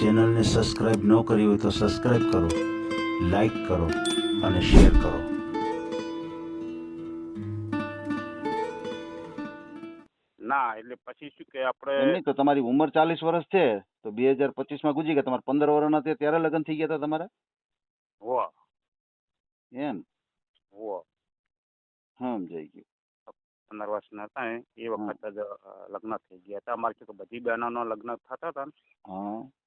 ચેનલને સબસ્ક્રાઈબ ન કરી હોય તો સબસ્ક્રાઈબ કરો લાઈક કરો અને શેર કરો. ના એટલે પછી શું કે આપણે નહીં તો તમારી ઉંમર ચાલીસ વર્ષ છે તો બે હજાર પચીસમાં ગુજરી ગયા. તમારે પંદર વર્ષના તે ત્યારે લગ્ન થઈ ગયા હતા તમારા? હો એમ? હો સમજાઈ ગયું. પંદર વર્ષના હતા એ વખત જ લગ્ન થઈ ગયા હતા. અમારે કે બધી બહેનોના લગ્ન થતા હતા ને. હા.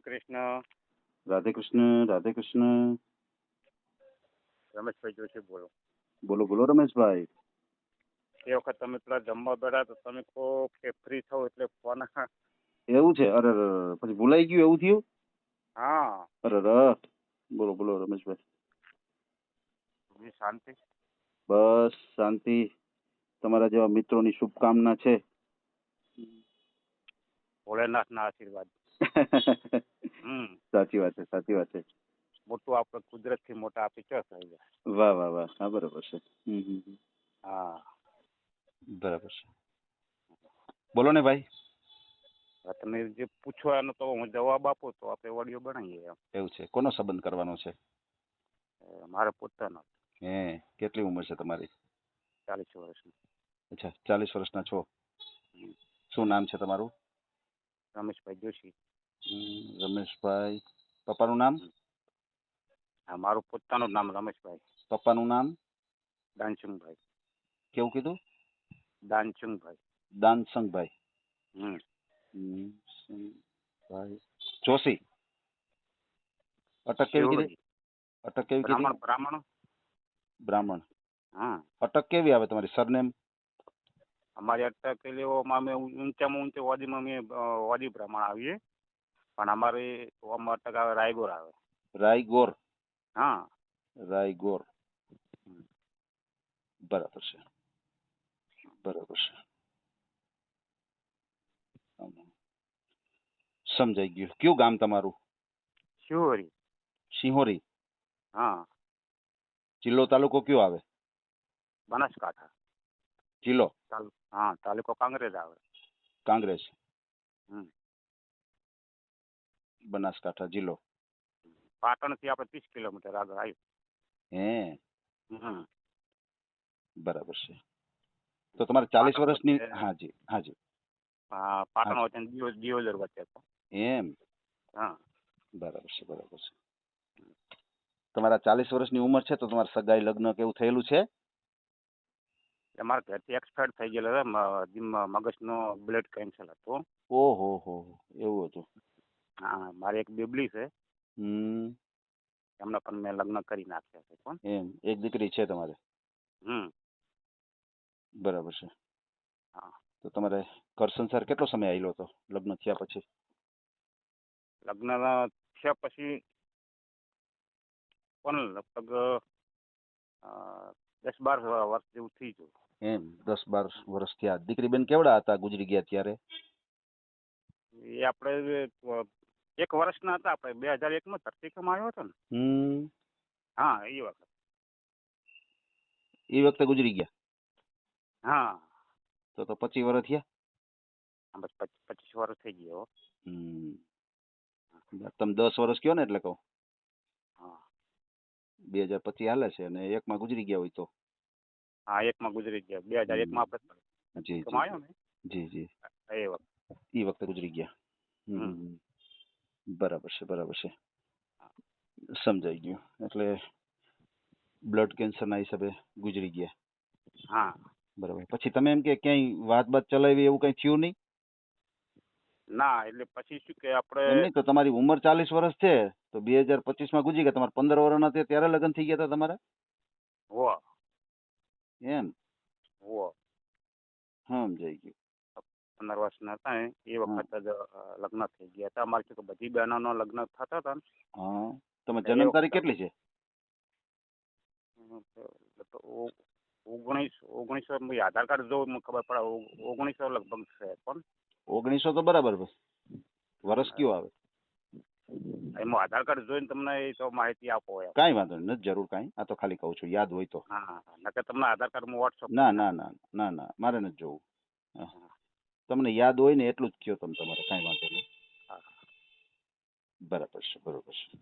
રાધે કૃષ્ણ. રાધે કૃષ્ણ રાધે કૃષ્ણ. રમેશભાઈ જોશી બોલો. બોલો બોલો રમેશભાઈ. એ વખત તમે પેલા જમવા બેઠા તો તમે કહો કે ફ્રી થો એટલે ફોન એવું છે? અરે પછી ભૂલાઈ ગયું એવું થયું? હા. અરે ર બોલો બોલો રમેશભાઈ. શાંતિ. બસ શાંતિ. તમારા જેવા મિત્રોની શુભકામના છે. ભોળેનાથના આશીર્વાદ. સાચી વાત છે સાચી વાત છે. મોટું આપણે કુદરતથી મોટા આપી ચો થઈ જાય વાહ વાહ વાહ. હા બરોબર છે. હા. બરાબર છે. બોલો ને ભાઈ. તમે જે પૂછવાનો તો હું જવાબ આપો તો આપણે ઓડિયો બનાવીએ એમ. એવું છે. કોનો સંબંધ કરવાનો છે? મારા પોતાનો. હે કેટલી ઉંમર છે તમારી? ચાલીસ વર્ષની. અચ્છા ચાલીસ વર્ષના છો. શું નામ છે તમારું? રમેશભાઈ જોશી. રમેશભાઈ. પપ્પાનું નામ? હા મારું પોતાનું નામ રમેશભાઈ. પપ્પાનું નામ? દાનસિંહભાઈ કેવું કીધું? દાનસિંહભાઈ દાનસંગભાઈ. હમ. ભાઈ જોશી. અટક કેવી કીધી? અટક કેવી કીધી? બ્રાહ્મણ બ્રાહ્મણ? બ્રાહ્મણ. હા. અટક કેવી આવે તમારી સરનેમ? અમારી અટક અમે ઊંચામાં ઊંચે વાદીમાં અમે વાદી બ્રાહ્મણ આવીએ. પણ અમારે આમાં ટકા આવે રાયગોર આવે. રાયગોર? હા. રાયગોર. બરાબર છે. બરાબર છે. સમજાઈ ગયું. કયું ગામ તમારું? સિંહોરી સિંહોરી હા. જિલ્લો તાલુકો કયો આવે? બનાસકાંઠા. જિલ્લો? હા તાલુકો કાંગ્રેસ આવે. કાંગ્રેસ. હમ. બનાસકાંઠા જિલ્લો. પાટણથી આપણે ત્રીસ કિલોમીટર આગળ આવ્યું. હે? હમ. બરાબર છે. તો તમારે ચાલીસ વર્ષની હાજી હાજી હા પાટણ વચ્ચે દિયોદર વચ્ચે એમ? હા. બરાબર છે બરાબર છે. તમારા ચાલીસ વર્ષની ઉંમર છે તો તમારે સગાઈ લગ્ન કેવું થયેલું છે? મારા ઘરથી એક્સપાયર થઈ ગયેલો મગજનો બ્લડ કેન્સર હતો. ઓહો હો હો. એવું હતું. હા મારી એક બેબલી છે. હમ. એમને પણ મેં લગ્ન કરી નાખ્યા છે પણ એમ એક દીકરી છે તમારે? હમ. બરાબર છે. હા. તો તમારે ઘર સંસાર કેટલો સમય આવેલો હતો લગ્ન થયા પછી? લગ્ન થયા પછી પણ લગભગ દસ બાર વર્ષ જેવું થઈ ગયું. એમ દસ બાર વર્ષ થયા. દીકરી બેન કેવડા હતા ગુજરી ગયા ત્યારે? એ આપણે એક વર્ષના હતા આપણે બે હજાર એકમાં ધરતીકંપ આવ્યો હતો ને. હમ. હા એ વખત. એ વખતે ગુજરી ગયા? હા. તો તો પચીસ વર્ષ થયા? બસ પચીસ વર્ષ થઈ ગયો હમ. તમે દસ વર્ષ કયો ને એટલે કહું. હા. બે હજાર પચીસ હાલે છે અને એકમાં ગુજરી ગયા હોય તો? હા એકમાં ગુજરી ગયા. બે હજાર એકમાં આપણે જી જી જી એ વખતે. ગુજરી ગયા. હમ. બરાબર છે બરાબર છે. સમજાઈ ગયું. એટલે બ્લડ કેન્સરના હિસાબે ગુજરી ગયા. હા. બરાબર. પછી તમે એમ કે ક્યાંય વાત બાત ચલાવી એવું કઈ થયું નહીં? ના એટલે પછી શું કે આપણે નહીં તો તમારી ઉંમર ચાલીસ વર્ષ છે તો બે હજાર પચીસમાં ગુજરી ગયા. તમારે પંદર વર્ષના તે ત્યારે લગ્ન થઈ ગયા હતા તમારા? હો એમ? હો સમજાઈ ગયું. પંદર વર્ષના હતા ને એ વખત જ લગ્ન થઈ ગયા હતા. અમારે કે બધી બહેનોનો લગ્ન થતા હતા ને. હા. તમે જન્મ તારીખ કેટલી છે? ઓગણીસ ઓગણીસો આધાર કાર્ડ જો ખબર પડે ઓગણીસો લગભગ છે પણ. ઓગણીસો તો બરાબર બસ વર્ષ કયું આવે? એમાં આધાર કાર્ડ જોઈને તમને એ તો માહિતી આપો એમ. કાંઈ વાંધો નહીં જરૂર કાંઈ. આ તો ખાલી કહું છું યાદ હોય તો. હા નકર તમને આધાર કાર્ડ હું વોટ્સઅપ ના ના ના ના ના મારે નથી જોવું. તમને યાદ હોય ને એટલું જ કયો તમે તમારે કાંઈ વાંધો નહીં. બરાબર છે બરાબર છે.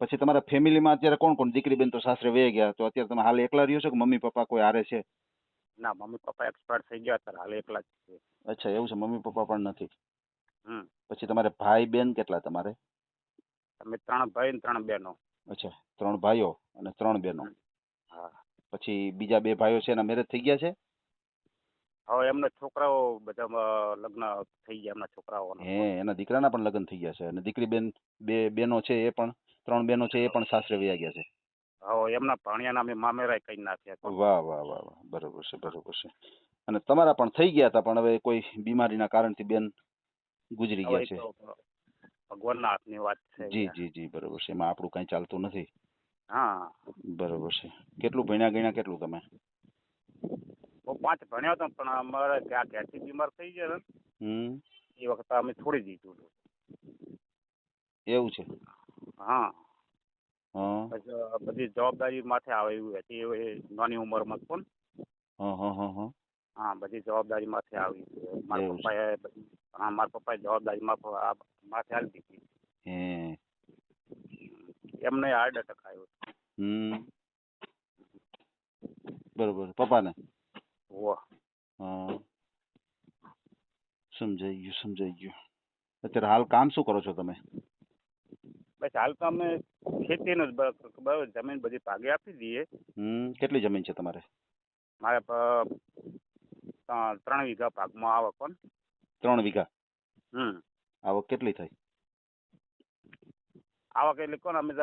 પછી તમારા ફેમિલીમાં અત્યારે કોણ કોણ? દીકરી બેન તો સાસરે વહી ગયા તો અત્યારે તમે હાલ એકલા રહ્યો છો કે મમ્મી પપ્પા કોઈ હારે છે? ના મમ્મી પપ્પા એક્સપાયર થઈ ગયા અત્યારે હાલ એકલા જ છે. અચ્છા એવું છે મમ્મી પપ્પા પણ નથી. પછી તમારે ભાઈ બેન કેટલા તમારે? અમે ત્રણ ભાઈ ને ત્રણ બહેનો. અચ્છા ત્રણ ભાઈઓ અને ત્રણ બહેનો. હા. પછી બીજા બે ભાઈઓ છે એના મેરેજ થઈ ગયા છે? હવે એમના છોકરાઓ બધા લગ્ન થઈ ગયા એમના છોકરાઓના. હે એના દીકરાના પણ લગ્ન થઈ ગયા છે. અને દીકરી બેન બે બેનો છે એ પણ ત્રણ બેનો છે એ પણ સાસરે વયા ગયા છે. હવે એમના ભાણિયાના અમે મામેરાય કહી નાખ્યા વાહ વાહ વાહ વાહ. બરોબર છે બરોબર છે. અને તમારા પણ થઈ ગયા હતા પણ હવે કોઈ બીમારીના કારણથી બેન ગુજરી ગયા છે. ભગવાનના હાથની વાત છે જી જી જી બરોબર છે. એમાં આપણું કાંઈ ચાલતું નથી. હા. બરોબર છે. કેટલું ભણ્યા ગણ્યા કેટલું તમે? હું પાંચ ભણ્યો હતો પણ અમારે ત્યાં ઘેરથી બીમાર થઈ ગયા હમ. એ વખતે અમે છોડી દીધું હતું. એવું છે? હા. પછી બધી જવાબદારી માથે આવે એવું હતી. એ નાની ઉંમરમાં પણ હા બધી જવાબદારી માથે આવી. મારા પપ્પાએ હા મારા પપ્પાએ જવાબદારી માથે આ- માથે આવી દીધી. એમને હાર્ટ એટેક આવ્યો હમ. બરોબર. પપ્પાને? હોવા હા સમજાઈ ગયું સમજાઈ ગયું અત્યારે હાલ કામ શું કરો છો તમે બસ હાલ તો અમે ખેતીનું જ બરાબર જમીન બધી ભાગે આપી દઈએ હમ કેટલી જમીન છે તમારે મારે ત્રણ વીઘા ભાગમાં આવક પણ ત્રણ વીઘા હમ આવક કેટલી થઈ આવક એટલે કોણ અમે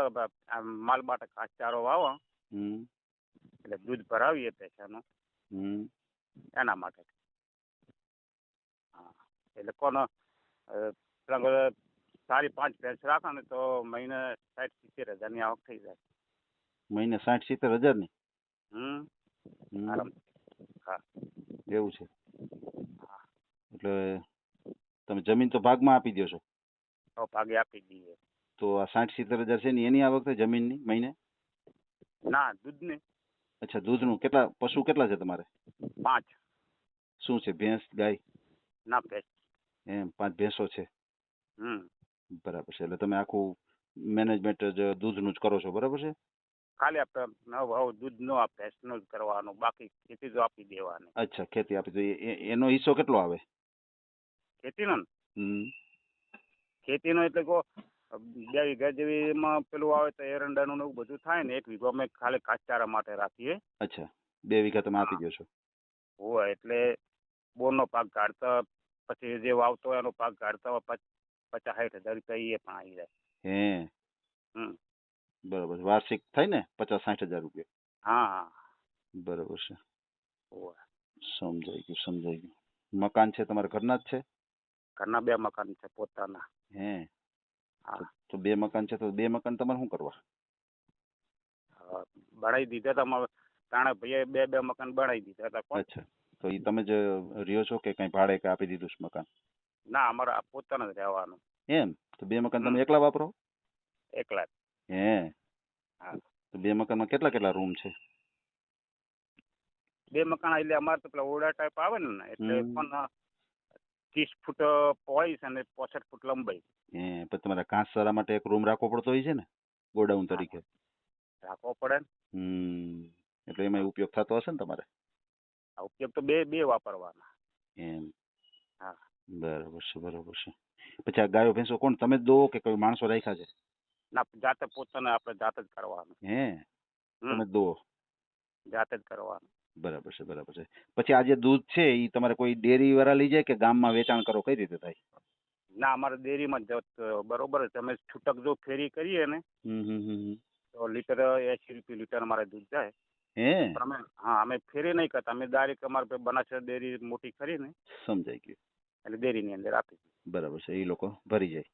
માલ માટે ઘાસચારો વાવો હમ એટલે દૂધ ભરાવીએ પૈસાનું હમ એના માટે. હા. એટલે કોનો સારી પાંચ ભેંસ રાખો ને તો મહિને સાઠ સિત્તેર હજારની આવક થઈ જાય. મહિને સાઠ સિત્તેર હજારની હમ. એવું છે. એટલે તમે જમીન તો ભાગમાં આપી દો છો? તો ભાગે આપી દઈએ તો આ સાઠ સિત્તેર હજાર છે ને એની આવક થાય જમીનની મહિને? ના દૂધને. અચ્છા દૂધનું કેટલા પશુ કેટલા છે તમારે? પાંચ. શું છે ભેંસ ગાય? ના ભેંસ. એમ પાંચ ભેંસો છે? હમ. બરાબર છે એટલે તમે આખું મેનેજમેન્ટ જ દૂધનું જ કરો છો બરાબર છે? ખાલી આપણે નવ હવે દૂધનો આ ભેંસનું જ કરવાનો બાકી ખેતી તો આપી દેવાની. અચ્છા ખેતી આપી એ- એનો હિસ્સો કેટલો આવે? ખેતીનો ને? હમ. ખેતીનો એટલે કહો બે વીઘા જેવી એમાં પેલું આવે તો એરંડાનું ને એવું બધું થાય ને એક વીઘો અમે ખાલી ઘાસચારા માટે રાખીએ. અચ્છા બે વીઘા તમે આપી દો છો. હોય એટલે બોરનો પાક કાઢતા પછી જે વાવતો હોય એનો પાક કાઢતા પચાસ સાઠ હજાર રૂપિયા એ પણ આવી જાય. હે? હમ. બરાબર વાર્ષિક થાય ને પચાસ સાઠ હજાર રૂપિયા? હા બરાબર છે. સમજાઈ ગયું સમજાઈ ગયું. મકાન છે તમારા ઘરના જ છે? ઘરના બે મકાન છે પોતાના. હા? તો બે મકાન છે તો બે મકાન તમારે શું કરવા? બનાવી દીધા તમારે તાણે ભાઈએ બે બે મકાન બનાવી દીધા. હતા અચ્છા. તો એ તમે જ રહ્યો છો કે કઈ ભાડે કે આપી દીધું છે મકાન? ના અમારે આ પોતાનું જ રહેવાનું. એમ? તો બે મકાન તમે એકલા વાપરો? એકલા જ. હે? હા. તો બે મકાનમાં કેટલા કેટલા રૂમ છે? બે મકાન એટલે અમારે તો પેલા ઓરડા ટાઈપ આવે ને એટલે હમ. પણ ત્રીસ ફૂટ પોઈસ અને પોસઠ ફૂટ લંબાઈ. એ પછી તમારે ઘાસચારા માટે એક રૂમ રાખવો પડતો હોય છે ને ગોડાઉન તરીકે. રાખવો પડે ને. હમ એટલે એમાં ઉપયોગ થતો હશે ને તમારે? આ ઉપયોગ તો બે બે વાપરવાના. એમ. હા. બરાબર છે બરાબર છે. પછી આ ગાયો ભેંસો કોણ? તમે જ દો કે કોઈ માણસો રાખ્યા છે? ના જાતે પોતાને આપણે જાતે જ કરવાનું. હે. તમે દો જાતે જ કરવાનું. બરાબર છે બરાબર છે. પછી આ જે દૂધ છે એ તમારે કોઈ ડેરી વાળા લઈ જાય કે ગામમાં વેચાણ કરો? કઈ રીતે થાય? ના અમારે ડેરીમાં જ બરોબર તમે છૂટક જો ફેરી કરીએ ને. તો લીટર એસી રૂપિયા લીટર અમારે દૂધ જાય. હે? અમે હા અમે ફેરી નહીં કરતા. અમે ડાયરેક્ટ અમારે બનાસકાંઠા ડેરી મોટી ખરી ને સમજાઈ ગયું. એટલે ડેરીની અંદર આપી બરાબર છે. એ લોકો ભરી જાય.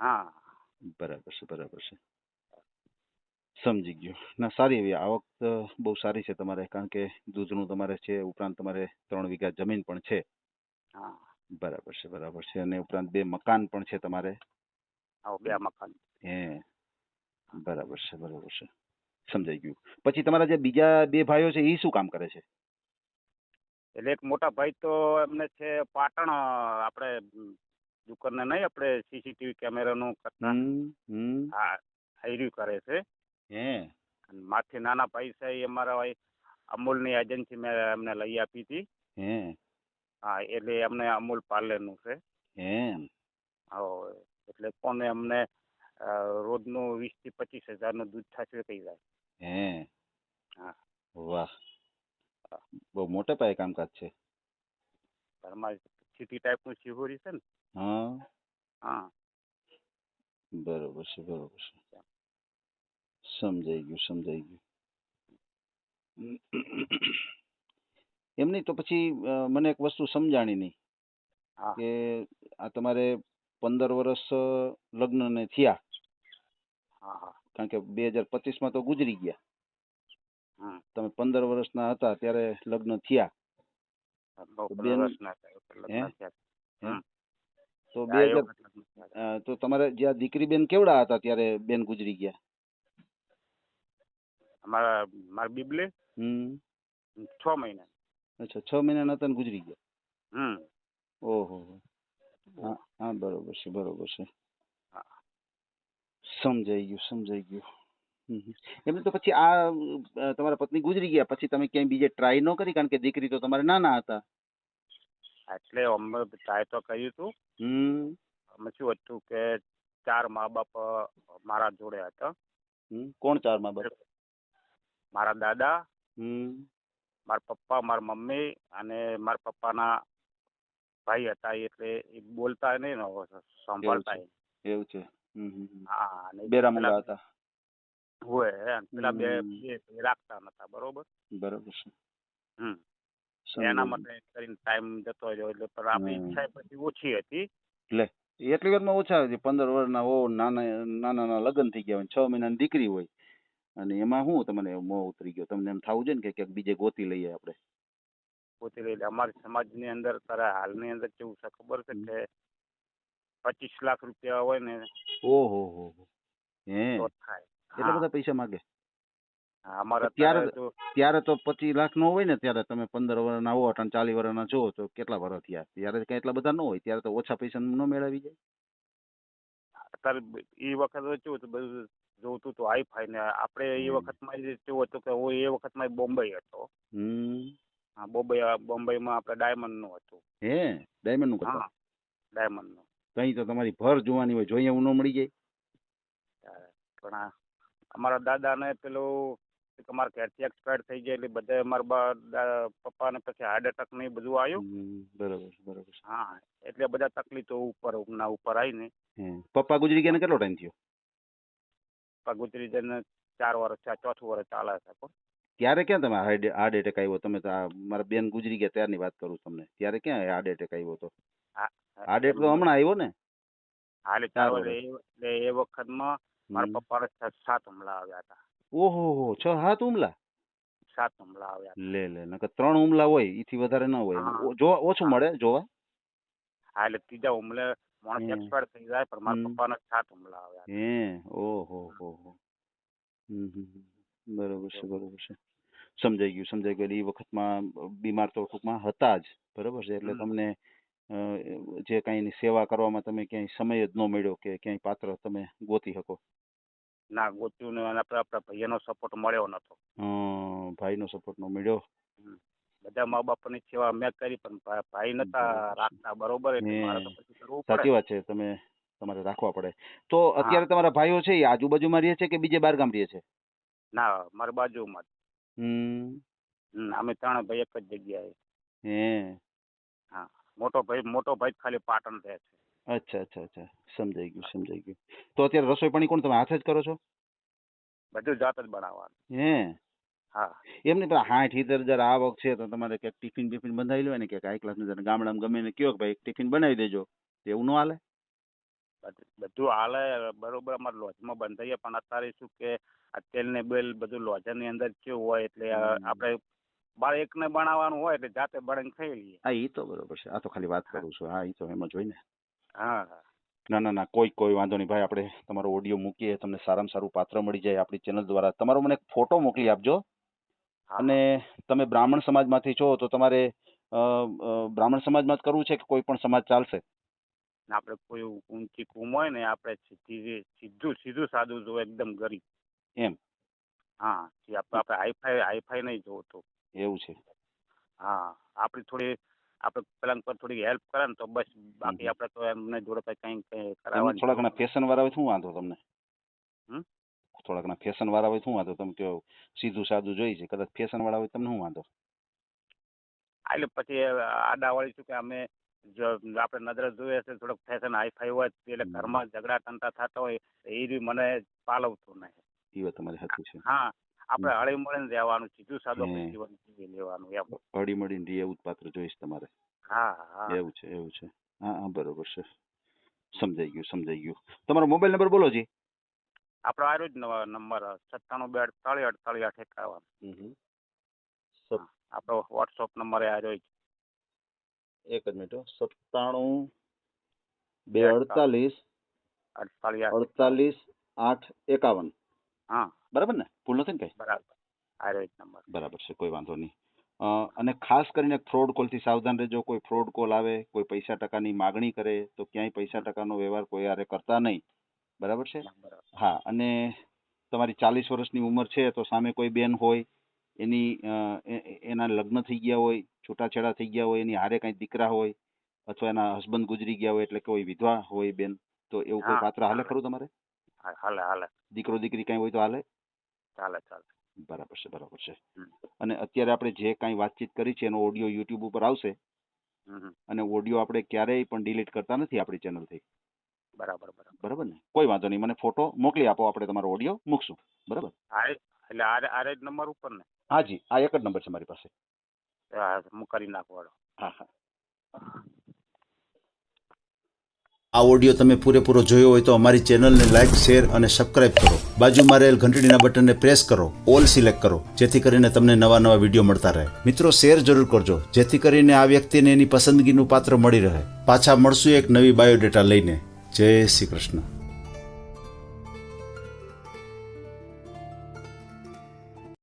હા. બરાબર છે બરાબર છે. સમજી ગયો. ના સારી એવી આવક બહુ સારી છે તમારે. કારણ કે દૂધનું તમારે છે ઉપરાંત તમારે ત્રણ વીઘા જમીન પણ છે. હા. બરાબર છે બરાબર છે. અને ઉપરાંત બે મકાન પણ છે તમારે. આવો બે મકાન. હે બરાબર છે બરાબર છે. સમજાઈ ગયું. પછી તમારા જે બીજા બે ભાઈઓ છે એ શું કામ કરે છે? એટલે એક મોટા ભાઈ તો એમને છે પાટણ આપણે દુકાનને નહીં આપણે સીસીટીવી કેમેરાનું કરતા. હા હાયર્યું કરે છે. હે. અને માથી નાના ભાઈ છે એ અમારા ભાઈ અમૂલની એજન્સી મેં એમને લઈ આપી હતી. હે. હા એટલે અમને અમૂલ પાર્લરનું છે. એમ. હા એટલે કોને અમને રોજનું વીસથી પચીસ હજારનું દૂધ થશે થઈ જાય હે હા. વાહ. બહુ મોટા પાયે કામકાજ છે. ઘરમાં સિટી ટાઈપનું શિહોરી છે ને. હા. હા. બરોબર છે બરોબર છે. સમજાઈ ગયું સમજાઈ ગયું. એમ નહીં તો પછી અ, મને એક વસ્તુ સમજાણી નહીં હા. કે આ તમારે પંદર વર્ષ લગ્નને થયા. હા હા. કારણ કે બે હજાર પચીસમાં તો ગુજરી ગયા. હમ. તમે પંદર વર્ષના હતા ત્યારે લગ્ન થયા. બહુ તો પંદર બેન- વર્ષના થયા એટલે લગ્ન હે? હમ. તો આ બે એ હજાર વખત લગ્ન થયા. અ, તો તમારે જ્યાં દીકરી બેન કેવડા હતા ત્યારે બેન ગુજરી ગયા? અમારા મારા બીબલે? હમ. છ મહિના. અચ્છા છ મહિનાના હતા ને ગુજરી ગયા? હમ. ઓહો હા. હા બરોબર છે બરોબર છે. સમજાઈ ગયું સમજાઈ ગયું. એમને તો પછી આ તમારા પત્ની ગુજરી ગયા પછી તમે ક્યાંય બીજે ટ્રાય ન કરી કારણ કે દીકરી તો તમારે નાના હતા. એટલે અમે ટ્રાય તો કર્યું હતું અમે શું હતું કે ચાર મા બાપ મારા જોડે હતા. કોણ ચારમાં બાપ? મારા દાદા મારા પપ્પા મારા મમ્મી અને મારા પપ્પાના ભાઈ હતા એટલે એ બોલતા નહીં ને સાંભળતા એવું છે. હા અને બે મૂંગા હતા. હોય પેલા બે રાખતા નતા બરોબર? બરોબર છે. હમ. એના માટે કરીને ટાઈમ જતો રહ્યો એટલે પણ આપણી. ઈચ્છા પછી ઓછી હતી. એટલે એટલી વારમાં ઓછા પંદર વર્ષના હો નાના નાના નાના લગ્ન થઈ ગયા હોય છ છ મહિનાની દીકરી હોય. અને એમાં શું તમને મોહ ઉતરી ગયો. તમને એમ થવું જોઈએ ને કે ક્યાંક બીજે ગોતી લઈએ આપણે. ગોતી લઈએ અમારી સમાજની અંદર તારા હાલની અંદર કેવું છે? ખબર છે કે પચીસ લાખ રૂપિયા હોય ને ઓહો હો હો. હે. એટલા બધા પૈસા માગે? હા, અમારે ત્યારે ત્યારે તો પચીસ લાખ નો હોય ને ત્યારે તમે પંદર વર્ષના હો અને ચાલીસ વર્ષના છો તો કેટલા વર્ષ થયા? ત્યારે કઈ એટલા બધા ન હોય ત્યારે તો ઓછા પૈસા ન મેળવી જાય. અત્યારે એ વખત કેવું બધું જોતું તો હાઈ ફાઈ ને આપણે એ. વખતમાં કેવું હતું કે હું એ વખતમાં બોમ્બે હતો. હા બોમ્બે બોમ્બેમાં આપણે ડાયમંડનું હતું. હે? ડાયમંડનું હા ડાયમંડનું કઈ તો તમારી ભર જોવાની હોય જોઈએ હું ન મળી જાય. પણ અમારા અમારા દાદાને પેલું તમારે અમારા ઘરથી એક્સપાયર થઈ ગયા એટલે બધા અમારા બા પપ્પા પપ્પાને પછી હાર્ટ એટેક ને બધું આવ્યું. બરોબર બરોબર. હા એટલે બધા તકલીફો ઉપર ના ઉપર આવીને. ને પપ્પા ગુજરી ગયા ને કેટલો ટાઈમ થયો? પપ્પા ગુજરી જઈને ચાર વર્ષ થયા ચોથું વર્ષ ચાલે છે પણ ત્યારે ક્યાં તમે હાર્ટ એટેક આવ્યો? તમે તો આ મારા બેન ગુજરી ગયા ત્યારની વાત કરું તમને. ત્યારે ક્યાં હાર્ટ એટેક આવ્યો તો? હાર્ટ એટેક તો હમણાં આવ્યો ને? હાલે ચાર વર્ષ એ- એ વખતમાં. મારા પપ્પાને સાત હુમલા આવ્યા હતા. ઓહો હો છ સાત હુમલા? સાત હુમલા આવ્યા લે લે નકર ત્રણ હુમલા હોય ઈથી વધારે ન હોય. જો ઓછું મળે જોવા? હા એટલે ત્રીજા હુમલે માણસ એક્સપાયર થઈ જાય પણ મારા હમ. સાત હુમલા આવ્યા હે ઓહો હો. હો હમ હમ હમ. બરોબર છે બરોબર છે. સમજાઈ ગયું સમજાઈ ગયું. એ વખતમાં બીમાર તો ટૂંકમાં હતા જ બરોબર છે? એટલે તમને જે કાંઈ સેવા કરવામાં તમે ક્યાંય સમય જ ન મળ્યો કે ક્યાંય પાત્ર તમે ગોતી શકો? ના ગોત્યું ને આપણા આપણા ભાઈઓનો સપોર્ટ મળ્યો નતો અ, ભાઈનો સપોર્ટ ન મળ્યો? બધા મા બાપની સેવા મેં કરી પણ ભાઈ નતા. રાખતા બરોબર એટલે મારે તો પછી કરવું સાચી વાત છે તમે તમારે રાખવા પડે. તો અત્યારે તમારા ભાઈઓ છે એ આજુબાજુમાં રહે છે કે બીજે બાર ગામ રહે છે? ના મારી બાજુમાં. હમ. અમે ત્રણ ભાઈ એક જ જગ્યાએ. હે મોટો ભાઈ મોટો ભાઈ ખાલી પાટણ રહે છે. અચ્છા અચ્છા અચ્છા. સમજાઈ ગયું સમજાઈ ગયું. તો અત્યારે રસોઈ પાણી કોણ તમે હાથે જ કરો છો? બધું જાત જ બનાવવાનું. હે. હા. નહીં પેલા સાઠ સિત્તેર જરા આવક છે તો તમારે ક્યાંક ટિફિન બિફિન બંધાવી લેવાય ને ક્યાંક હાઈ ક્લાસનું જરા ગામડામાં ગમે એને કયો કે ભાઈ એક ટિફિન બનાવી દેજો. એવું ન હાલે? બધું હાલે બરોબર અમારે લોજમાં બંધાઈએ પણ અત્યારે શું કે આ તેલ ને બેલ બધું લોજરની અંદર કેવું હોય એટલે. આપણે બાર એકને બનાવવાનું હોય એટલે જાતે બળંગ ખાઈ લઈએ. હા એ તો બરોબર છે. આ તો ખાલી વાત કરું છું. હા એ તો એમ જ હોય ને. હા ના ના ના કોઈ કોઈ વાંધો નહીં. ભાઈ આપણે તમારો ઓડિયો મૂકીએ તમને સારામાં સારું પાત્ર મળી જાય આપણી ચેનલ દ્વારા. તમારો મને ફોટો મોકલી આપજો. અને તમે બ્રાહ્મણ સમાજમાંથી છો તો તમારે બ્રાહ્મણ સમાજમાં જ કરવું છે કે કોઈ પણ સમાજ ચાલશે? ને આપણે કોઈ ઊંચી કુમ હોય ને આપણે સીધી સીધું સીધું સાદું જો એકદમ ગરીબ. એમ? હા જે આપણે આપણે હાઈફાઈ હાઈફાઈ નહીં જોતું એવું છે. હા આપણી થોડી આપણે પેલા પર થોડી હેલ્પ કરે ને તો બસ બાકી. આપણે તો એમને જોડે કઈ કઈ કઈ એમને થોડા ઘણા ફેશન વાળા શું વાંધો તમને? હમ? થોડા ઘણા ફેશન વાળા હોય શું વાંધો તમે કહો સીધું સાદું જોઈ છે કદાચ ફેશન વાળા હોય તમને શું વાંધો? હા, એટલે પછી આડાવાળી શું કે અમે જો આપણે નજરે જોઈએ છે થોડોક ફેશન હાઈફાઈ હોય એટલે ઘરમાં ઝઘડા ટંટા થતા હોય એ રહ્યું મને પાલવતું નહીં. એ વાત તમારી સાચી છે. હા આપણે હળી મળીને રહેવાનું સીધું સાદું જીવન જીવી લેવાનું એમ. હળી મળીને રહે એવું પાત્ર જોઈશ તમારે. હા હા. એવું છે એવું છે. હા હા બરોબર છે. સમજાઈ ગયું સમજાઈ ગયું. તમારો મોબાઈલ નંબર બોલો જી. આપણો આરો જ નવો નંબર સત્તાણું બે અડતાલીસ અડતાલીસ આઠ એકાવન આપણો વોટ્સઅપ નંબર આરો જ. એક જ મિનિટ. સત્તાણું બે અડતાલીસ અડતાલીસ અડતાલીસ આઠ એકાવન. હા. બરાબર ને? ભૂલ નથી ને કઈ? બરાબર. આરો જ નંબર. બરાબર છે કોઈ વાંધો નહીં. અને ખાસ કરીને ફ્રોડ કોલથી સાવધાન રહેજો. કોઈ ફ્રોડ કોલ આવે કોઈ પૈસા ટકાની માગણી કરે તો ક્યાંય પૈસા ટકાનો વ્યવહાર કોઈ આરે કરતા નહીં. બરાબર છે? હા અને તમારી ચાલીસ વર્ષની ઉંમર છે તો સામે કોઈ બેન હોય એની એના લગ્ન થઈ ગયા હોય છૂટાછેડા થઈ ગયા હોય એની હારે કાંઈ દીકરા હોય અથવા એના હસબન્ડ ગુજરી ગયા હોય એટલે કોઈ વિધવા હોય બેન તો એવું કોઈ પાત્ર હાલે. ખરું તમારે? હાલે હાલે. દીકરો દીકરી કાંઈ હોય તો હાલે? ચાલે ચાલે. બરાબર છે બરાબર છે. અને અત્યારે આપણે જે કાંઈ વાતચીત કરી છે એનો ઓડિયો યુટ્યુબ ઉપર આવશે. અને ઓડિયો આપણે ક્યારેય પણ ડિલીટ કરતા નથી આપણી ચેનલથી. બરાબર બરાબર. બરાબર ને? કોઈ વાંધો નહીં. મને ફોટો મોકલી આપો. આપણે તમારો ઓડિયો મૂકશું. બરાબર? એ- એટલે આ આ જ નંબર ઉપર ને? હા જી. આ એક જ નંબર છે મારી પાસે. હા, હું કરી નાખું હાલો. હા હા. આ ઓડિયો તમે પૂરેપૂરો જોયો હોય તો અમારી ચેનલને લાઇક શેર અને સબસ્ક્રાઇબ કરો. બાજુમાં રહેલ ઘંટડીના બટનને પ્રેસ કરો. ઓલ સિલેક્ટ કરો. જેથી કરીને તમને નવા નવા વીડિયો મળતા રહે. મિત્રો શેર જરૂર કરજો. જેથી કરીને આ વ્યક્તિને એની પસંદગીનું પાત્ર મળી રહે. પાછા મળશું એક નવી બાયોડેટા લઈને. જય શ્રી કૃષ્ણ.